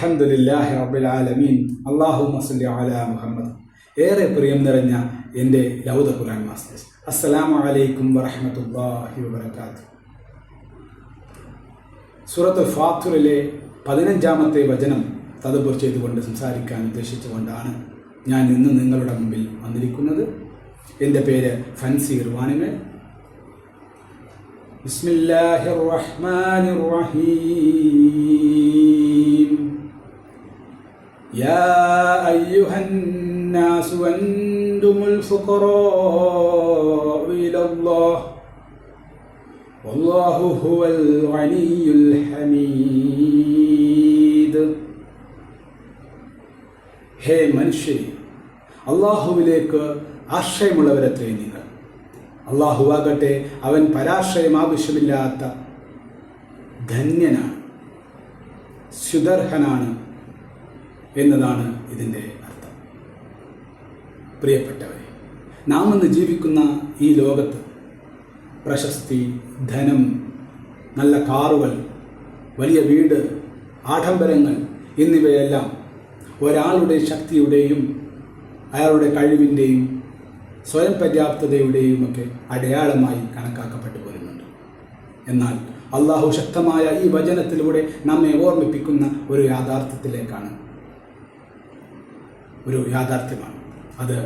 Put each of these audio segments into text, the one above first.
അഹമ്മദില്ലാഹി റബ്ബിൽ ആലമീൻ. അള്ളാഹു മസ്ലി അല മുഹമ്മദ്. ഏറെ പ്രിയം നിറഞ്ഞ എന്റെ ലൗദ ഖുർആൻ മാസ്റ്റേഴ്സ്. അസ്സലാമു അലൈക്കും വറഹമത്തല്ലാഹി വബർക്കാത്ത് സൂറത്ത് ഫാത്തുറിലെ പതിനഞ്ചാമത്തെ വചനം തദബുർ ചെയ്തുകൊണ്ട് സംസാരിക്കാൻ ഉദ്ദേശിച്ചുകൊണ്ടാണ് ഞാൻ ഇന്ന് നിങ്ങളുടെ മുമ്പിൽ വന്നിരിക്കുന്നത്. എന്റെ പേര് ഫൻസി ഇർവാനിമേ. ബിസ്മില്ലാഹിർ റഹ്മാനിർ റഹീം. يا أيها الناس أنتم الفقراء إلى الله والله هو الغني الحميد ഹേ മനുഷ്യരെ അള്ളാഹുവിലേക്ക് ആശ്രയമുള്ളവരത്രേ നിങ്ങൾ അള്ളാഹുവാകട്ടെ അവൻ പരാശ്രയം ആവശ്യമില്ലാത്ത ധന്യനാണ് സുദർഹനാണ് എന്നതാണ് ഇതിന്റെ അർത്ഥം. പ്രിയപ്പെട്ടവരെ നാം ഇന്ന് ജീവിക്കുന്ന ഈ ലോകത്ത് പ്രശസ്തി ധനം നല്ല കാറുകൾ വലിയ വീട് ആഡംബരങ്ങൾ എന്നിവയെല്ലാം ഒരാളുടെ ശക്തിയുടെയും അയാളുടെ കഴിവിന്റെയും സ്വയം പര്യാപ്തതയുടെയും ഒക്കെ അടയാളമായി കണക്കാക്കപ്പെട്ടു വരുന്നുണ്ട് എന്നാൽ അള്ളാഹു ശക്തമായ ഈ വചനത്തിലൂടെ നമ്മെ ഓർമ്മിപ്പിക്കുന്ന ഒരു യാഥാർത്ഥ്യത്തിലേക്കാണ് ഒരു യാഥാർത്ഥ്യമാണ്. അത്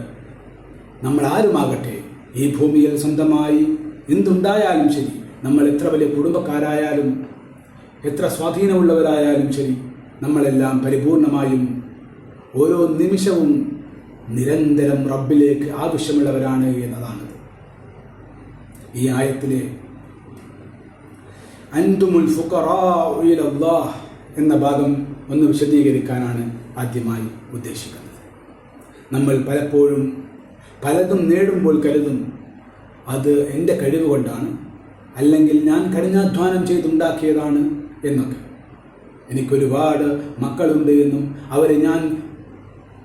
നമ്മൾ ആരുമാകട്ടെ ഈ ഭൂമിയിൽ സ്വന്തമായി എന്തുണ്ടായാലും ശരി നമ്മൾ എത്ര വലിയ കുടുംബക്കാരായാലും എത്ര സ്വാധീനമുള്ളവരായാലും ശരി നമ്മളെല്ലാം പരിപൂർണമായും ഓരോ നിമിഷവും നിരന്തരം റബ്ബിലേക്ക് ആവശ്യമുള്ളവരാണ് എന്നതാണ് ഈ ആയത്തിലെ അൻതുമുൽ എന്ന ഭാഗം ഒന്ന് വിശദീകരിക്കാനാണ് ആദ്യമായി ഉദ്ദേശിക്കുന്നത്. നമ്മൾ പലപ്പോഴും പലതും നേടുമ്പോൾ കരുതും അത് എന്റെ കഴിവ് കൊണ്ടാണ് അല്ലെങ്കിൽ ഞാൻ കഠിനാധ്വാനം ചെയ്തുണ്ടാക്കിയതാണ് എന്നൊക്കെ. എനിക്കൊരുപാട് മക്കളുണ്ട് എന്നും അവരെ ഞാൻ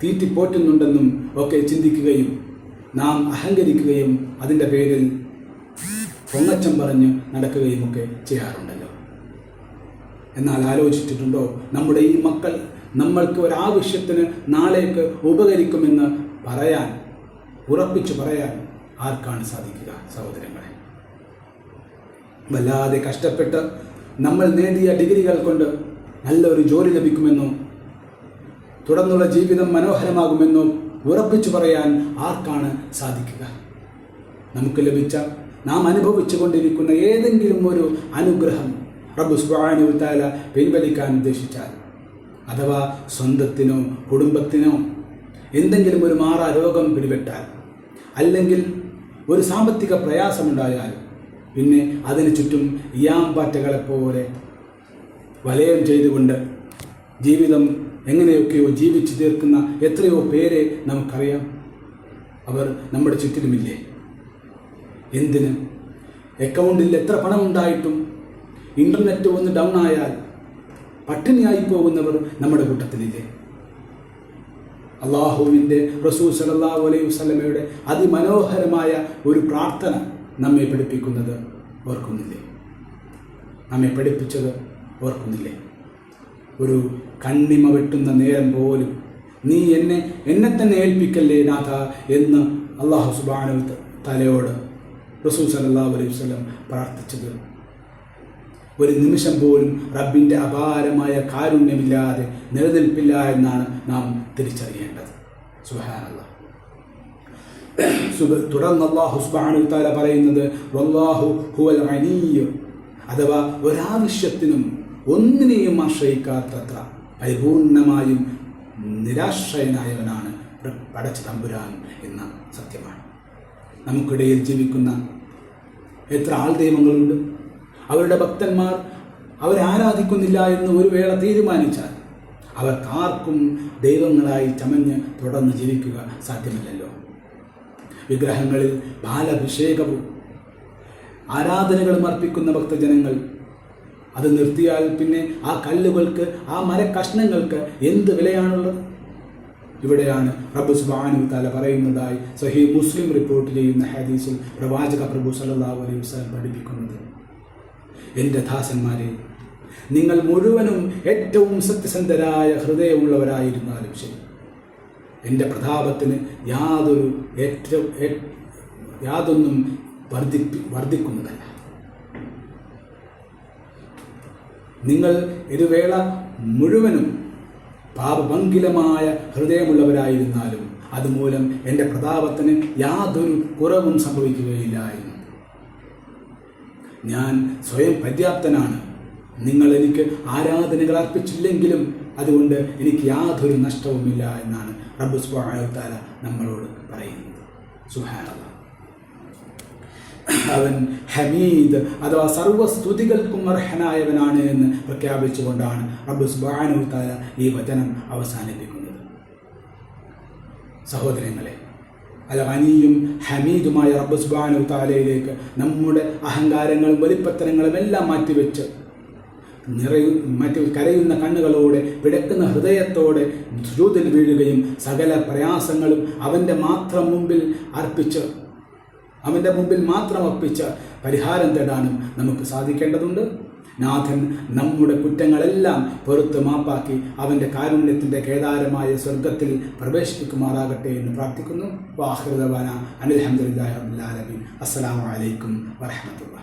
തീറ്റിപ്പോറ്റുന്നുണ്ടെന്നും ഒക്കെ ചിന്തിക്കുകയും നാം അഹങ്കരിക്കുകയും അതിന്റെ പേരിൽ പൊങ്ങച്ചം പറഞ്ഞ് നടക്കുകയും ഒക്കെ ചെയ്യാറുണ്ടല്ലോ. എന്നാൽ ആലോചിച്ചിട്ടുണ്ടോ നമ്മുടെ ഈ മക്കൾ നമ്മൾക്ക് ഒരാവശ്യത്തിന് നാളേക്ക് ഉപകരിക്കുമെന്ന് പറയാൻ ഉറപ്പിച്ചു പറയാൻ ആർക്കാണ് സാധിക്കുക സഹോദരങ്ങളെ? വല്ലാതെ കഷ്ടപ്പെട്ട് നമ്മൾ നേടിയ ഡിഗ്രികൾ കൊണ്ട് നല്ലൊരു ജോലി ലഭിക്കുമെന്നോ തുടർന്നുള്ള ജീവിതം മനോഹരമാകുമെന്നോ ഉറപ്പിച്ചു പറയാൻ ആർക്കാണ് സാധിക്കുക? നമുക്ക് ലഭിച്ച നാം അനുഭവിച്ചു കൊണ്ടിരിക്കുന്ന ഏതെങ്കിലും ഒരു അനുഗ്രഹം റബ്ബു സുബാനുത്താല താല പിൻവലിക്കാൻ ഉദ്ദേശിച്ചാൽ അഥവാ സ്വന്തത്തിനോ കുടുംബത്തിനോ എന്തെങ്കിലും ഒരു മാറാ രോഗം പിടിപെട്ടാൽ അല്ലെങ്കിൽ ഒരു സാമ്പത്തിക പ്രയാസമുണ്ടായാൽ പിന്നെ അതിനു ചുറ്റും യാമ്പാറ്റകളെപ്പോലെ വലയം ചെയ്തുകൊണ്ട് ജീവിതം എങ്ങനെയൊക്കെയോ ജീവിച്ചു തീർക്കുന്ന എത്രയോ പേരെ നമുക്കറിയാം. അവർ നമ്മുടെ ചുറ്റിലുമില്ലേ? എന്തിന്? അക്കൗണ്ടിൽ എത്ര പണം ഉണ്ടായിട്ടും ഇന്റർനെറ്റ് ഒന്ന് ഡൗൺ ആയാൽ പട്ടിണിയായി പോകുന്നവർ നമ്മുടെ കൂട്ടത്തിലില്ലേ? അള്ളാഹുവിന്റെ റസൂൽ സലല്ലാഹു അലൈഹി വസ്ലമയുടെ അതിമനോഹരമായ ഒരു പ്രാർത്ഥന നമ്മെ പഠിപ്പിക്കുന്നത് ഓർക്കുന്നില്ലേ? നമ്മെ പഠിപ്പിച്ചത് ഓർക്കുന്നില്ലേ? ഒരു കണ്ണിമ വെട്ടുന്ന നേരം പോലും നീ എന്നെ എന്നെ തന്നെ ഏൽപ്പിക്കല്ലേ നാഥ എന്ന് അള്ളാഹു സുബാനു തലയോട് റസൂൽ സലല്ലാ അലൈഹി വസ്ലം പ്രാർത്ഥിച്ചത് ഒരു നിമിഷം പോലും റബ്ബിന്റെ അപാരമായ കാരുണ്യമില്ലാതെ നിലനിൽപ്പില്ല എന്നാണ് നാം തിരിച്ചറിയേണ്ടത്. സുഹാനല്ല തുടർന്ന് അള്ളാഹു സുബാനുത്താല താല പറയുന്നത് വല്ലാഹു ഹുവൽ അനീയ്. അഥവാ ഒരാവശ്യത്തിനും ഒന്നിനെയും ആശ്രയിക്കാത്തത്ര പരിപൂർണമായും നിരാശ്രയനായവനാണ് പടച്ച തമ്പുരാൻ എന്ന സത്യമാണ്. നമുക്കിടയിൽ ജീവിക്കുന്ന എത്ര ആൾ ദൈവങ്ങളുണ്ട്? അവരുടെ ഭക്തന്മാർ അവരാരാധിക്കുന്നില്ല എന്ന് ഒരു വേള തീരുമാനിച്ചാൽ അവർക്കാർക്കും ദൈവങ്ങളായി ചമഞ്ഞ് തുടർന്ന് ജീവിക്കുക സാധ്യമല്ലല്ലോ. വിഗ്രഹങ്ങളിൽ ബാലഭിഷേകവും ആരാധനകളും അർപ്പിക്കുന്ന ഭക്തജനങ്ങൾ അത് നിർത്തിയാൽ പിന്നെ ആ കല്ലുകൾക്ക് ആ മരക്കഷ്ണങ്ങൾക്ക് എന്ത് വിലയാണുള്ളത്? ഇവിടെയാണ് റബ്ബു സുബാനു തല പറയുന്നതായി സഹി മുസ്ലിം റിപ്പോർട്ട് ചെയ്യുന്ന ഹദീസിൽ പ്രവാചക പ്രഭു സല്ലാ അലൈഹി വസ്ലം പഠിപ്പിക്കുന്നത്. എന്റെ ദാസന്മാരെ നിങ്ങൾ മുഴുവനും ഏറ്റവും സത്യസന്ധരായ ഹൃദയമുള്ളവരായിരുന്നാലും ശരി. എന്റെ പ്രതാപത്തിന് യാതൊരു ഏറ്റവും യാതൊന്നും വർദ്ധിപ്പി വർദ്ധിക്കുന്നതല്ല. നിങ്ങൾ ഇതുവേള മുഴുവനും പാപഭംഗിലമായ ഹൃദയമുള്ളവരായിരുന്നാലും അതുമൂലം എന്റെ പ്രതാപത്തിന് യാതൊരു കുറവും സംഭവിക്കുകയില്ലായിരുന്നു ഞാൻ സ്വയം പര്യാപ്തനാണ്. നിങ്ങൾ എനിക്ക് ആരാധനകൾ അർപ്പിച്ചില്ലെങ്കിലും അതുകൊണ്ട് എനിക്ക് യാതൊരു നഷ്ടവുമില്ല എന്നാണ് റബ്ബു സുബാന നമ്മളോട് പറയുന്നത്. സുഹാന അവൻ ഹമീദ് അഥവാ സർവസ്തുതികൾക്കും അർഹനായവനാണ് എന്ന് പ്രഖ്യാപിച്ചുകൊണ്ടാണ് റബ്ബു സുബാനുത്താല താല ഈ വചനം അവസാനിപ്പിക്കുന്നത്. സഹോദരങ്ങളെ അല്ല അനിയും ഹമീദുമായ റബ്ബ് സുബാനു താലയിലേക്ക് നമ്മുടെ അഹങ്കാരങ്ങളും വലിപ്പത്തരങ്ങളും എല്ലാം മാറ്റിവെച്ച് നിറയു മറ്റു കരയുന്ന കണ്ണുകളോടെ വിടക്കുന്ന ഹൃദയത്തോടെ സുജൂതിൽ വീഴുകയും സകല പ്രയാസങ്ങളും അവന്റെ മാത്രം മുമ്പിൽ അർപ്പിച്ച് അവന്റെ മുമ്പിൽ മാത്രം അർപ്പിച്ച് പരിഹാരം തേടാനും നമുക്ക് സാധിക്കേണ്ടതുണ്ട്. നാഥൻ നമ്മുടെ കുറ്റങ്ങളെല്ലാം പൊറത്ത് മാപ്പാക്കി അവന്റെ കാരുണ്യത്തിന്റെ കേദാരമായ സ്വർഗത്തിൽ പ്രവേശിപ്പിക്കുമാറാകട്ടെ എന്ന് പ്രാർത്ഥിക്കുന്നു. വാഹൃദവാന അനിൽഹമ്മദില്ലാ റബുല്ലാലബീൻ അസ്സലാമു അലൈക്കും വറഹമത്തുള്ള